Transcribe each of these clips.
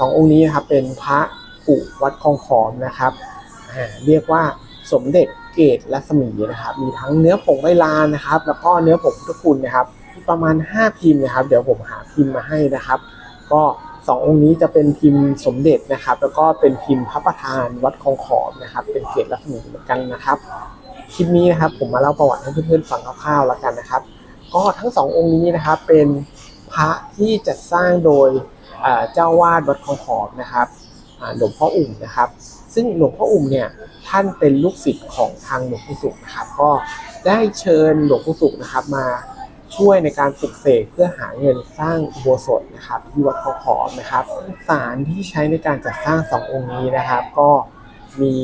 สององค์นี้นะครับเป็นพระกุวัดคลองขอมนะครับเรียกว่าสมเด็จเกตรัศมีนะครับ มีทั้งเนื้อผงใบลานนะครับ แล้วก็เนื้อผงพุทธคุณนะครับมีประมาณ 5 พิมพ์นะครับ เดี๋ยวผมหาพิมพ์มาให้นะครับ ก็สององค์นี้จะเป็นพิมพ์สมเด็จนะครับ แล้วก็เป็นพิมพ์พระประธานวัดคลองขอมนะครับ เป็นเกตรัศมีเหมือนกันนะครับคลิปนี้นะครับผมมาเล่าประวัติให้เพื่อนๆฟังคร่าวๆแล้วกันนะครับ ก็ทั้งสององค์นี้นะครับเป็นพระที่จัดสร้างโดย เจ้าวาดวัดคลองขอมนะครับหลวงพ่ออุ่มนะครับ ซึ่งหลวงพ่ออุ่มเนี่ยท่านเป็นลูกศิษย์ของทางหลวงปู่สุขนะครับ ก็ได้เชิญหลวงปู่สุขนะครับมาช่วยในการปลุกเสกเพื่อหาเงินสร้างอุโบสถนะครับที่วัดคลองขอมนะครับสารที่ใช้ในการจัดสร้างสององค์นี้นะครับ ก็มี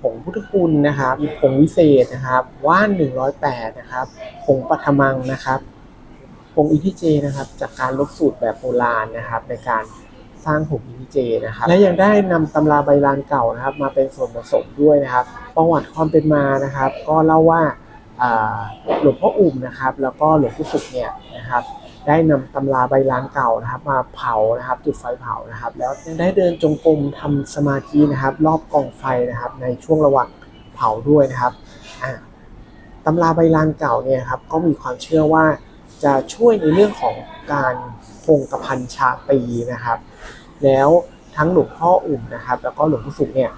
ผงพุทธคุณนะครับมีผงวิเศษนะครับ ว่าน108นะครับผงปัทมังนะครับ งอิทิเจนะครับจากการลบสูตรแบบโบราณนะครับในการสร้างผงอิทิเจนะครับและยังได้นำตำราใบลานเก่านะครับมาเป็นส่วนผสมด้วยนะครับ ประวัติความเป็นมานะครับ ก็เล่าว่าหลวงพ่ออุ่มนะครับ แล้วก็หลวงพ่อสุขเนี่ยนะครับได้นำตำราใบลานเก่านะครับ มาเผานะครับจุดไฟเผานะครับ แล้วได้เดินจงกรมทำสมาธินะครับ รอบกองไฟนะครับ ในช่วงระหว่างเผาด้วยนะครับอ่าตำราใบลานเก่าเนี่ยครับก็มีความเชื่อว่า จะช่วยในเรื่องของการคงกระพันชาตีนะครับ แล้วทั้งหลวงพ่ออุ่มนะครับ แล้วก็หลวงพ่อสุขเนี่ย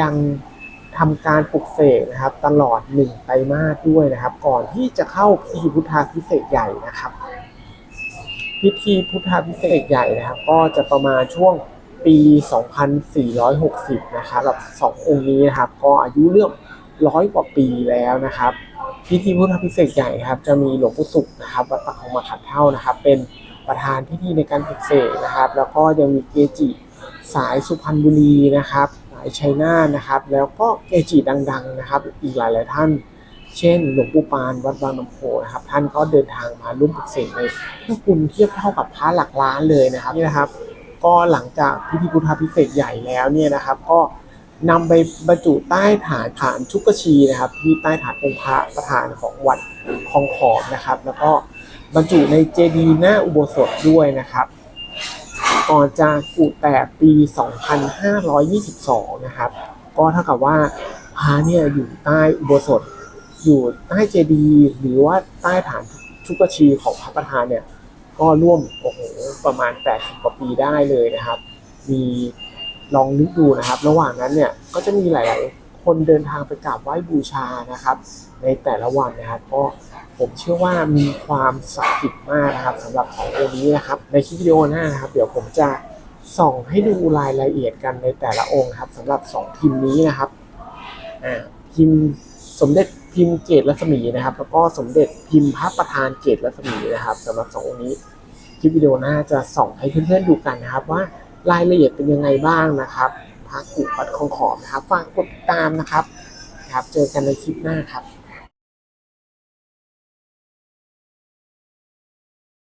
ยังทำการปลุกเสกนะครับ ตลอดหนึ่งไตรมาสด้วยนะครับ ก่อนที่จะเข้าพิธีพุทธาพิเศษใหญ่นะครับ พิธีพุทธาพิเศษใหญ่นะครับ ก็จะประมาณช่วงปี 2460 นะครับแบบสององค์นี้นะครับ ก็อายุเรื่องร้อยกว่าปีแล้วนะครับ พิธีพุทธาพิเศษใหญ่นะครับ จะมีหลวงปู่สุขนะครับวัดปากของมาขัดเท่านะครับ เป็นประธานพิธีในการปลุกเสกนะครับ แล้วก็ยังมีเกจิสายสุพรรณบุรีนะครับสายชัยนาทนะครับ แล้วก็เกจิดัง ๆนะครับ อีกหลายๆท่าน เช่น หลวงปู่ปานวัดบางน้ำโพนะครับ ท่านก็เดินทางมาร่วมปลุกเสกในพุทธคุณเทียบเท่ากับพระหลักล้านเลยนะครับนี่นะครับ ก็หลังจากพิธีพุทธาพิเศษใหญ่แล้วเนี่ยนะครับ ก็ นำไปบรรจุใต้ฐานฐานชุกชีนะครับ ที่ใต้ฐานองค์พระประธานของวัดคลองขอมนะครับ แล้วก็บรรจุในเจดีย์หน้าอุโบสถด้วยนะครับก่อนจะกุแตกปี 2522 นะครับ ก็เท่ากับว่าพระเนี่ยอยู่ใต้อุโบสถ อยู่ใต้เจดีย์หรือว่าใต้ฐานชุกชีของพระประธานเนี่ย ก็ร่วมโอ้โหประมาณ 80 กว่าปีได้เลยนะครับ มี ลองนึกดูนะครับ ระหว่างนั้นเนี่ยก็จะมีหลาย ๆ คนเดินทางไปกราบไหว้บูชานะครับ ในแต่ละวันนะครับก็ผมเชื่อว่ามีความศักดิ์สิทธิ์มากนะครับสำหรับขององค์นี้นะครับ ในคลิปวิดีโอหน้านะครับ เดี๋ยวผมจะส่องให้ดูรายละเอียดกันในแต่ละองค์ครับสำหรับสองพิมนี้นะครับอ่าพิมสมเด็จพิมเกตรัศมีนะครับ แล้วก็สมเด็จพิมพ์พระประธานเกตรัศมีนะครับสำหรับสององค์นี้คลิปวิดีโอหน้าจะส่องให้เพื่อนๆดูกันนะครับว่า รายละเอียดเป็นยังไงบ้างนะครับฝากกุปัดของขอมนะครับฝากกดติดตามนะครับครับ เจอกันในคลิปหน้าครับ